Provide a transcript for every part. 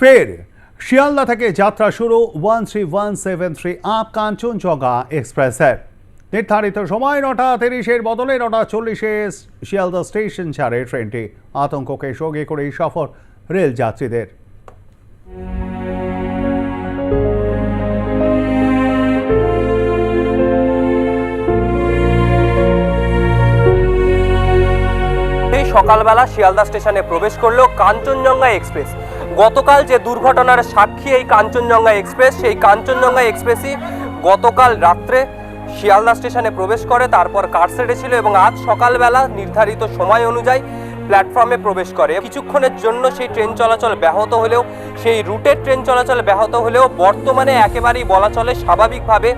ফের শিয়ালদা থেকে যাত্রা শুরু one three one seven three up Kanchenjunga এক্সপ্রেসের। নির্ধারিত সময় নটা তিরিশের বদলে নটা চল্লিশে শিয়ালদা স্টেশন ছাড়ে ট্রেনটি। আতঙ্ককে সঙ্গে করেই সফর রেল যাত্রীদের সকালবেলা শিয়ালদা স্টেশনে প্রবেশ করল কাঞ্চনজঙ্ঘা এক্সপ্রেস। গতকাল যে দুর্ঘটনার সাক্ষী এই কাঞ্চনজঙ্ঘা এক্সপ্রেস, সেই কাঞ্চনজঙ্ঘা এক্সপ্রেসই গতকাল রাত্রে শিয়ালদা স্টেশনে প্রবেশ করে, তারপর কারসেটে ছিল এবং আজ সকালবেলা নির্ধারিত সময় অনুযায়ী প্ল্যাটফর্মে প্রবেশ করে। কিছুক্ষণের জন্য সেই ট্রেন চলাচল ব্যাহত হলেও, সেই রুটের ট্রেন চলাচল ব্যাহত হলেও বর্তমানে একেবারেই বলা চলে স্বাভাবিকভাবে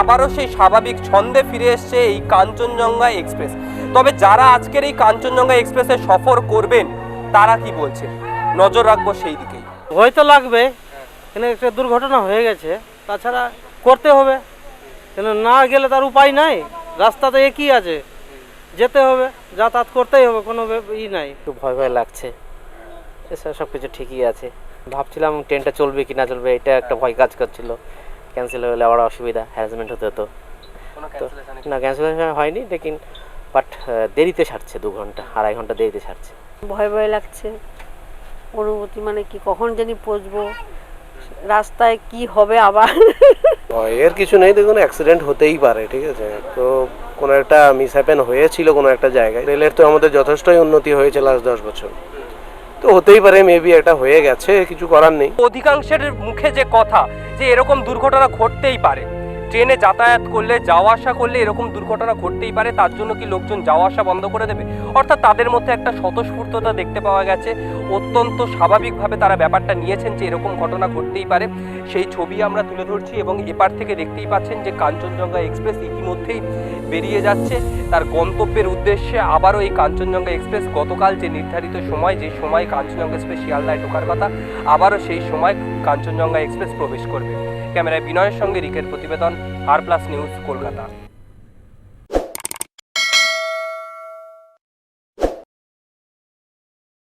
আবারও সেই স্বাভাবিক ছন্দে ফিরে এসছে এই কাঞ্চনজঙ্ঘা এক্সপ্রেস। তবে যারা আজকের এই কাঞ্চনজঙ্ঘা এক্সপ্রেসে সফর করবেন তারা কি বলছে নজর রাখব সেই দিকেই। ভয় তো লাগবে এখানে একটা দুর্ঘটনা হয়ে গেছে তাছাড়া করতে হবে। কেন না গেলে তার উপায় নাই রাস্তা তো একই আছে যেতে হবে যাতায়াত করতেই হবে কোনো ই নাই। একটু ভয় ভয় লাগছে। এসব সব কিছু ঠিকই আছে। ভাবছিলাম ট্রেনটা চলবে কি না চলবে এটা একটা ভয় কাজ করছিল। ক্যান্সেল হলে আবার অসুবিধা হ্যারাসমেন্ট হতে হতো। তো না ক্যান্সেলেশন হয়নি লেকিন বাট দেরিতে সারছে দু ঘণ্টা আড়াই ঘণ্টা দেরিতে ছাড়ছে ভয় ভয় লাগছে। অনুভূতি মানে কি কখন জানি পৌঁছবো রাস্তায় কি হবে আবার? এর কিছু নেই দেখুন অ্যাক্সিডেন্ট হতেই পারে ঠিক আছে? তো কোনো একটা মিস হ্যাপেন হয়েছিল কোনো একটা জায়গায়। রেলের তো আমাদের যথেষ্টই উন্নতি হয়েছে লাস্ট দশ বছর। তো হতেই পারে মেবি এটা হয়ে গেছে, কিছু করার নেই। অধিকাংশের মুখে যে কথা যে এরকম দুর্ঘটনা ঘটতেই পারে। ট্রেনে যাতায়াত করলে, যাওয়া আসা করলে এরকম দুর্ঘটনা ঘটতেই পারে, তার জন্য কি লোকজন যাওয়া আসা বন্ধ করে দেবে? অর্থাৎ তাদের মধ্যে একটা স্বতঃস্ফূর্ততা দেখতে পাওয়া গেছে। অত্যন্ত স্বাভাবিকভাবে তারা ব্যাপারটা নিয়েছেন যে, এরকম ঘটনা ঘটতেই পারে। সেই ছবি আমরা তুলে ধরছি এবং এপার থেকে দেখতেই পাচ্ছেন যে, কাঞ্চনজঙ্ঘা এক্সপ্রেস ইতিমধ্যেই বেরিয়ে যাচ্ছে। তার গন্তব্যের উদ্দেশ্যে আবারও এই কাঞ্চনজঙ্ঘা এক্সপ্রেস গতকাল যে নির্ধারিত সময়, যে সময় কাঞ্চনজঙ্ঘা এক্সপ্রেস শিয়ালদায় ঢোকার কথা, আবারও সেই সময় কাঞ্চনজঙ্ঘা এক্সপ্রেস প্রবেশ করবে। ক্যামেরায় বিনয়ের সঙ্গে রিকের প্রতিবেদন আর প্লাস নিউজ কলকাতা।